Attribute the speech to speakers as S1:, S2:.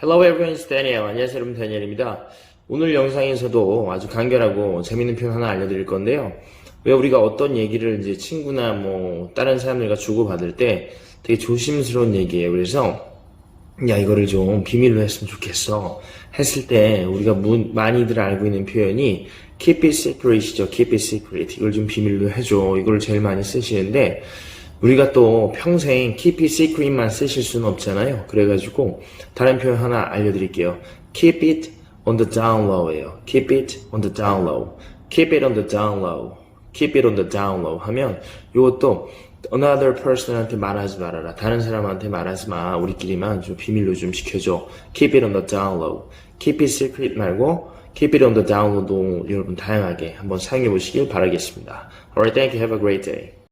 S1: Hello everyone, it's Daniel. 안녕하세요 여러분, 다니엘입니다. 오늘 영상에서도 아주 간결하고 재밌는 표현 하나 알려드릴 건데요. 왜 우리가 어떤 얘기를 이제 친구나 뭐 다른 사람들과 주고받을 때 되게 조심스러운 얘기예요. 그래서 야 이거를 좀 비밀로 했으면 좋겠어 했을 때 우리가 무- 많이들 알고 있는 표현이 keep it secret이죠 keep it secret 이걸 좀 비밀로 해줘 이걸 제일 많이 쓰시는데 우리가 또 평생 keep it secret만 쓰실 수는 없잖아요 그래가지고 다른 표현 하나 알려드릴게요 keep it on the down low예요 keep it on the down low keep it on the down low keep it on the down low 하면 이것도 another person한테 말하지 말아라. 다른 사람한테 말하지 마. 우리끼리만 좀 비밀로 좀 지켜줘. keep it on the down low. keep it secret 말고 keep it on the down low도 여러분 다양하게 한번 사용해 보시길 바라겠습니다. Alright, thank you. Have a great day.